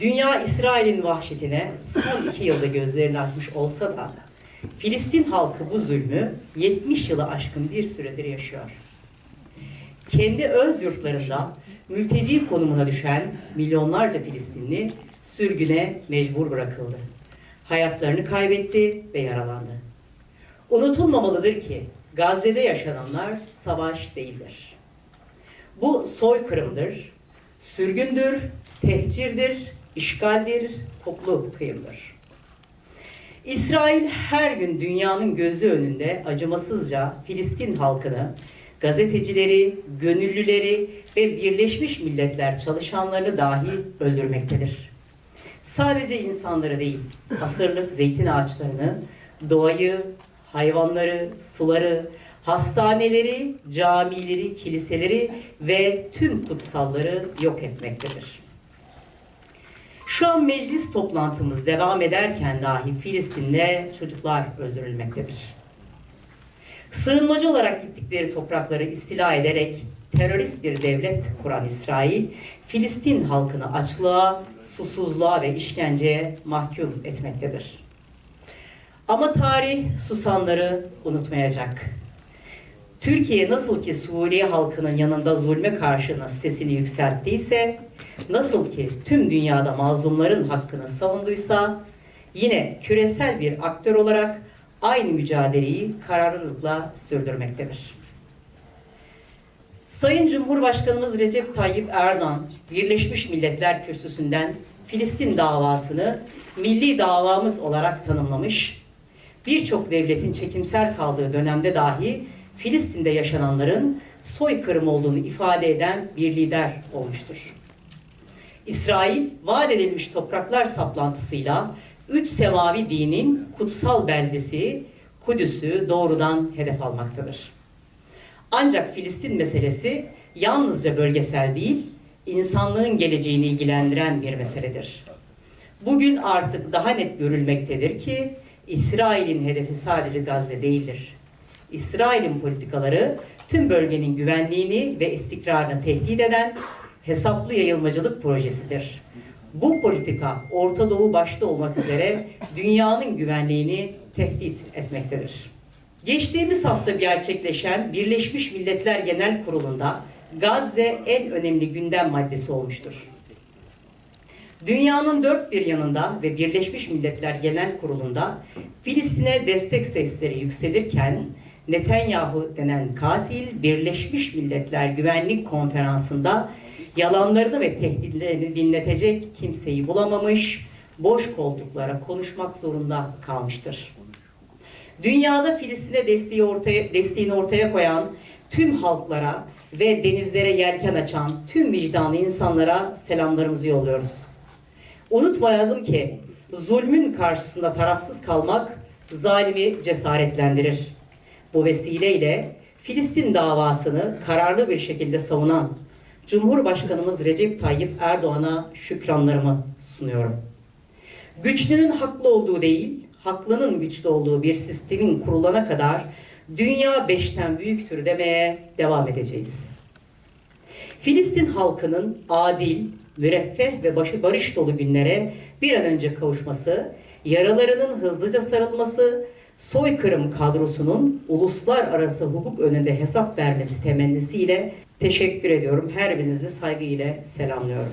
Dünya İsrail'in vahşetine son iki yılda gözlerini açmış olsa da Filistin halkı bu zulmü 70 yılı aşkın bir süredir yaşıyor. Kendi öz yurtlarında mülteci konumuna düşen milyonlarca Filistinli sürgüne mecbur bırakıldı. Hayatlarını kaybetti ve yaralandı. Unutulmamalıdır ki Gazze'de yaşananlar savaş değildir. Bu soykırımdır, sürgündür, tehcirdir, işgaldir, toplu kıyımdır. İsrail her gün dünyanın gözü önünde acımasızca Filistin halkını, gazetecileri, gönüllüleri ve Birleşmiş Milletler çalışanlarını dahi öldürmektedir. Sadece insanları değil, asırlık zeytin ağaçlarını, doğayı, hayvanları, suları, hastaneleri, camileri, kiliseleri ve tüm kutsalları yok etmektedir. Şu an meclis toplantımız devam ederken dahi Filistin'de çocuklar öldürülmektedir. Sığınmacı olarak gittikleri toprakları istila ederek terörist bir devlet kuran İsrail, Filistin halkını açlığa, susuzluğa ve işkenceye mahkum etmektedir. Ama tarih susanları unutmayacak. Türkiye nasıl ki Suriye halkının yanında zulme karşı sesini yükselttiyse, nasıl ki tüm dünyada mazlumların hakkını savunduysa, yine küresel bir aktör olarak aynı mücadeleyi kararlılıkla sürdürmektedir. Sayın Cumhurbaşkanımız Recep Tayyip Erdoğan, Birleşmiş Milletler Kürsüsü'nden Filistin davasını milli davamız olarak tanımlamış, birçok devletin çekimser kaldığı dönemde dahi Filistin'de yaşananların soykırım olduğunu ifade eden bir lider olmuştur. İsrail, vaat edilmiş topraklar saplantısıyla üç semavi dinin kutsal beldesi Kudüs'ü doğrudan hedef almaktadır. Ancak Filistin meselesi yalnızca bölgesel değil, insanlığın geleceğini ilgilendiren bir meseledir. Bugün artık daha net görülmektedir ki İsrail'in hedefi sadece Gazze değildir. İsrail'in politikaları tüm bölgenin güvenliğini ve istikrarını tehdit eden hesaplı yayılmacılık projesidir. Bu politika Orta Doğu başta olmak üzere dünyanın güvenliğini tehdit etmektedir. Geçtiğimiz hafta gerçekleşen Birleşmiş Milletler Genel Kurulu'nda Gazze en önemli gündem maddesi olmuştur. Dünyanın dört bir yanında ve Birleşmiş Milletler Genel Kurulu'nda Filistin'e destek sesleri yükselirken Netanyahu denen katil Birleşmiş Milletler Güvenlik Konferansı'nda yalanlarını ve tehditlerini dinletecek kimseyi bulamamış, boş koltuklara konuşmak zorunda kalmıştır. Dünyada Filistin'e desteği ortaya, desteğini ortaya koyan tüm halklara ve denizlere yelken açan tüm vicdanlı insanlara selamlarımızı yolluyoruz. Unutmayalım ki zulmün karşısında tarafsız kalmak zalimi cesaretlendirir. Bu vesileyle Filistin davasını kararlı bir şekilde savunan Cumhurbaşkanımız Recep Tayyip Erdoğan'a şükranlarımı sunuyorum. Güçlünün haklı olduğu değil, haklının güçlü olduğu bir sistemin kurulana kadar dünya beşten büyüktür demeye devam edeceğiz. Filistin halkının adil, müreffeh ve başı barış dolu günlere bir an önce kavuşması, yaralarının hızlıca sarılması, soykırım kadrosunun uluslararası hukuk önünde hesap vermesi temennisiyle teşekkür ediyorum. Her birinizi saygıyla selamlıyorum.